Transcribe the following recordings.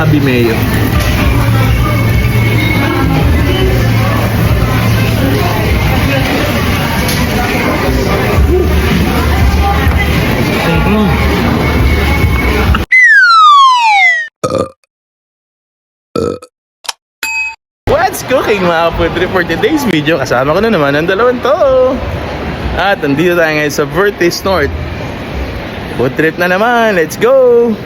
wasabi mayo. What's cooking mga trip for today's video? Kasama ko na naman ang dalawang to. At nandito tayo ngayon sa Vertis North. Food trip na naman. Let's go!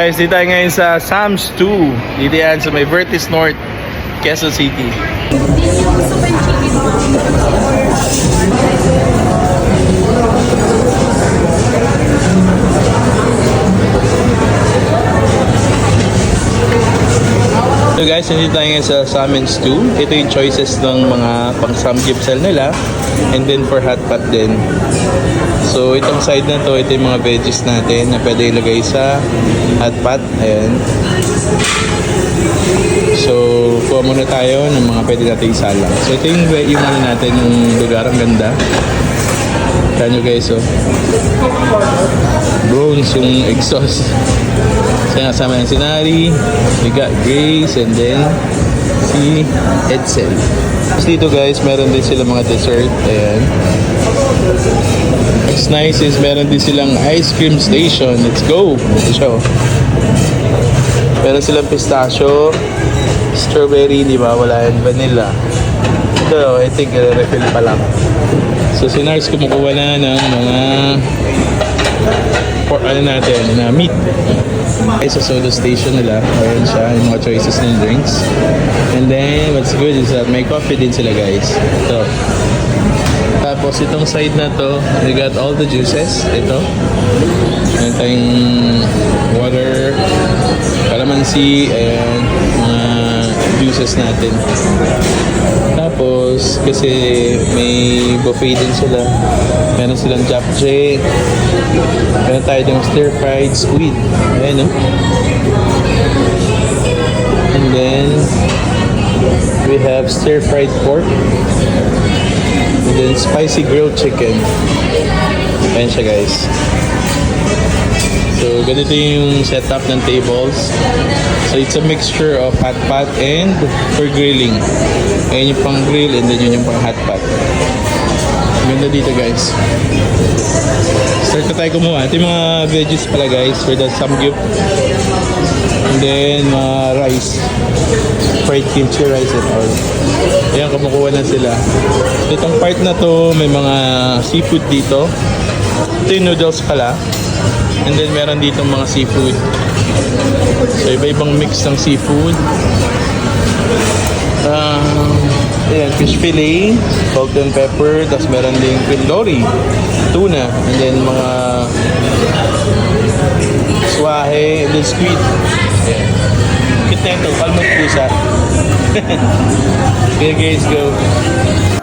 Guys, dito tayo ngayon sa Sam's 2. Dito yan sa may Vertis North, Quezon City. So guys, nandito tayo sa Salmon's 2. Ito yung choices ng mga pang samgyeopsal nila. And then for hot pot din. So itong side na to, ito yung mga veggies natin na pwede ilagay sa hot pot. Ayan. So, kuha muna tayo ng mga pwede natin isalang. So ito yung, yung ano natin, yung lugar. Ang ganda. Kaya guys, oh. Bronze yung exhaust. So kasama yung si Nari, we got Grace, and then si Edsel. Tapos dito guys, meron din sila mga dessert. Ayan. What's nice is meron din silang ice cream station. Let's go! Ito siya. Meron silang pistachio, strawberry, di ba? Wala yan, vanilla. Ito, I think, refill pa lang. So si Nars kumukuha na ng mga ano natin, na meat. Ay, sa solo station nila. Ayan siya, yung mga choices ng drinks. And then, what's good is that may coffee din sila guys. Ito. Tapos itong side na to, we got all the juices. Ito. Meron tayong water, calamansi, and mga juices natin. Tapos, kasi may buffet din sila. Meron silang japchae. Meron tayo din stir-fried squid. Ayan, no? And then, we have stir-fried pork. And then, spicy grilled chicken. Ayan siya, guys. So, ganito yung setup ng tables. So, it's a mixture of hot pot and for grilling. Ayan yung pang grill and then yun yung pang hot pot. Ganda dito, guys. Start na tayo kumuha. Ito yung mga veggies pala, guys, for the samgyup. And then, mga rice. Fried kimchi rice and all. Ayan, kumukuha na sila. Itong part na to, may mga seafood dito. Ito yung noodles pala. And then meron dito mga seafood. So iba-ibang mix ng seafood. Um, ayan, fish fillet, salt and pepper, tapos meron din grillori, tuna, and then mga swahe, and then squid. Ayan. Cute na ito, kalmot pusa. okay guys, go.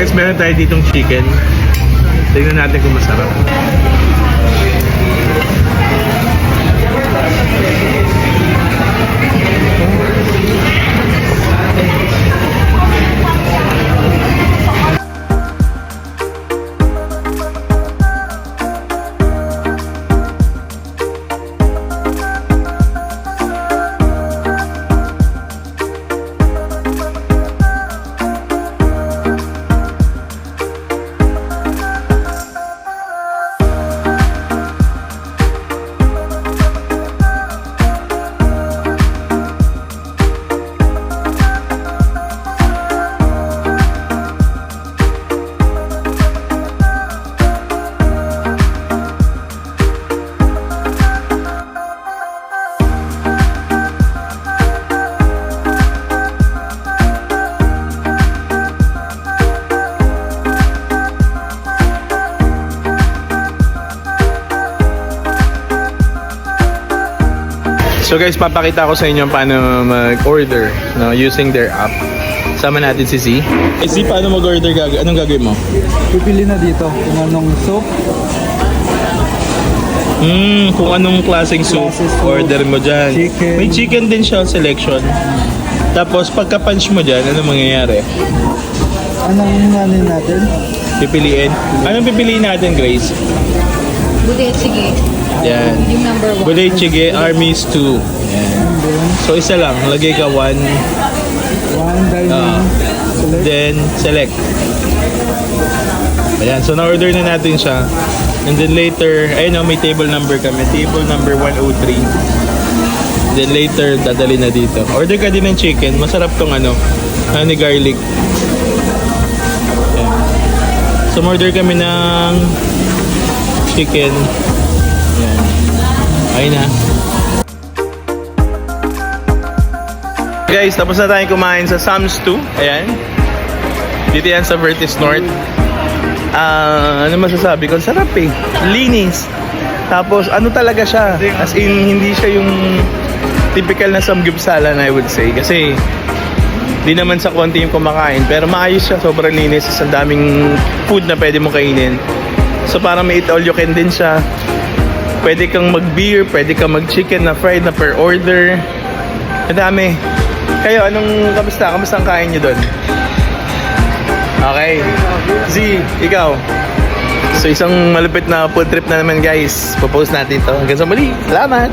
Guys, meron tayo ditong chicken. Tingnan natin kung masarap. So guys, papakita ko sa inyo paano mag-order no, using their app. Sama natin si Z. Eh, Z, paano mag-order? Gag anong gagawin mo? Pipili na dito kung anong soup. Hmm, kung anong klaseng soup, order mo dyan. chicken. May chicken din siya selection. Tapos pagka-punch mo dyan, ano mangyayari? Anong ano natin? Pipiliin. Anong pipiliin natin, Grace? Buti, sige. Yan. Yung number one. Buday Chige Armies 2. Yan. So isa lang, lagay ka 1, one dining. Ah. select. then select. Ayan, so na-order na natin siya. And then later, ayun o, may table number kami. Table number 103. Then later, dadali na dito. Order ka din ng chicken. Masarap tong ano, honey garlic. Ayan. So, order kami ng chicken. Ayun na. Guys, tapos na tayo kumain sa Sam's 2. Ayan. Dito yan sa Vertis North. Ah, ano masasabi ko? Sarap eh. Linis. Tapos ano talaga siya? As in, hindi siya yung typical na samgyupsalan I would say. Kasi di naman sa konti yung kumakain. Pero maayos siya. Sobrang linis. Ang daming food na pwede mo kainin. So parang may eat all you can din siya. Pwede kang mag-beer, pwede kang mag-chicken na fried na per order. Ang dami. Kayo, anong, kamusta? Kamusta ang kain nyo doon? Okay. Z, ikaw. So isang malupit na food trip na naman guys. Popost natin to. Hanggang sa muli. Salamat!